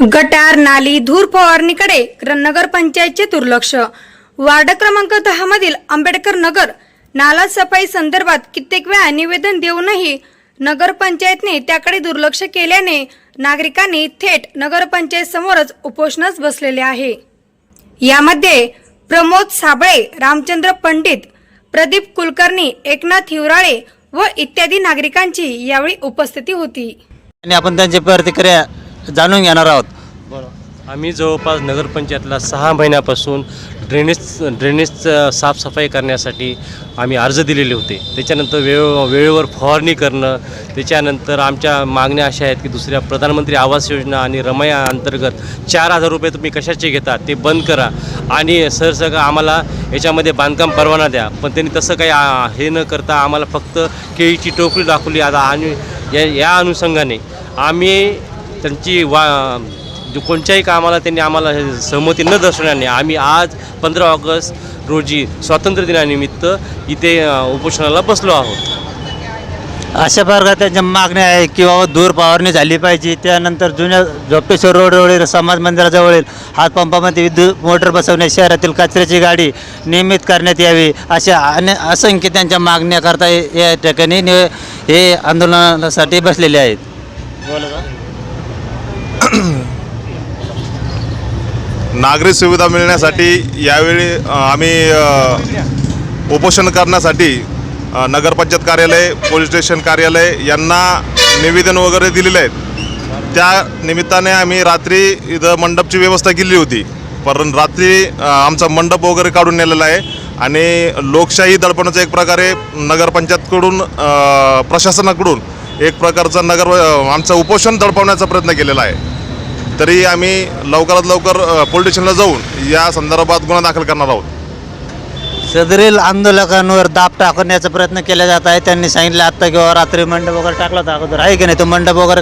गटार नाली धूर फवारणीकडे नगर पंचायतचे दुर्लक्ष. वार्ड क्रमांक दहा मधील आंबेडकर नगर नाला सफाई संदर्भात कित्येक वेळा निवेदन देऊनही नगर पंचायतने त्याकडे दुर्लक्ष केल्याने नागरिकांनी थेट नगरपंचायत समोरच उपोषणास बसलेले आहे. यामध्ये प्रमोद साबळे रामचंद्र पंडित प्रदीप कुलकर्णी एकनाथ हिवराळे व इत्यादी नागरिकांची यावेळी उपस्थिती होती. आणि आपण त्यांची प्रतिक्रिया जाणून घेणार आहोत. आम्ही जवळपास नगरपंचायतला सहा महिन्यापासून ड्रेनेज ड्रेनेज साफसफाई करण्यासाठी आम्ही अर्ज दिलेले होते. त्याच्यानंतर वेळ वेळेवर फवारणी करणं त्याच्यानंतर आमच्या मागण्या अशा आहेत की दुसऱ्या प्रधानमंत्री आवास योजना आणि रमया अंतर्गत चार हजार रुपये तुम्ही कशाचे घेता ते बंद करा. आणि सरसकट आम्हाला याच्यामध्ये बांधकाम परवाना द्या. पण त्यांनी तसं काही हे न करता आम्हाला फक्त केळीची टोकरी दाखवली. आता आणि या या अनुषंगाने आम्ही त्यांची वा जो कोणत्याही कामाला त्यांनी आम्हाला हे सहमती न दर्शवल्याने आम्ही आज पंधरा ऑगस्ट रोजी स्वातंत्र्य दिनानिमित्त इथे उपोषणाला बसलो आहोत. अशा प्रकारे त्यांच्या मागण्या आहे की बाबा दूर फवारणी झाली पाहिजे त्यानंतर जुन्या झोपेश्वर रोडवरील समाज मंदिराजवळील हातपंपामध्ये विद्युत मोटर बसवणे शहरातील कचऱ्याची गाडी नियमित करण्यात यावी अशा अने असंख्य त्यांच्या मागण्या करता या ठिकाणी नि- हे आंदोलनासाठी बसलेले आहेत. नागरी सुविधा मिळण्यासाठी यावेळी आम्ही उपोषण करण्यासाठी नगरपंचायत कार्यालय पोलीस स्टेशन कार्यालय यांना निवेदन वगैरे दिलेले आहेत. त्या निमित्ताने आम्ही रात्री इथं मंडपची व्यवस्था केली होती. पण रात्री आमचा मंडप वगैरे काढून नेलेला आहे आणि लोकशाही दडपणाचा एक प्रकारे नगरपंचायतकडून प्रशासनाकडून एक प्रकारचं नगर आमचं उपोषण दडपवण्याचा प्रयत्न केलेला आहे. तरी आम्ही लवकरात लवकर पोलिटिशनला पोलीस स्टेशनला जाऊन या संदर्भात गुन्हा दाखल करणार आहोत. सदरील आंदोलकांवर दाब टाकण्याचा प्रयत्न केला जात आहे. त्यांनी सांगितलं आत्ता किंवा रात्री मंडप वगैरे टाकला होता अगोदर. आहे की नाही? तो मंडप वगैरे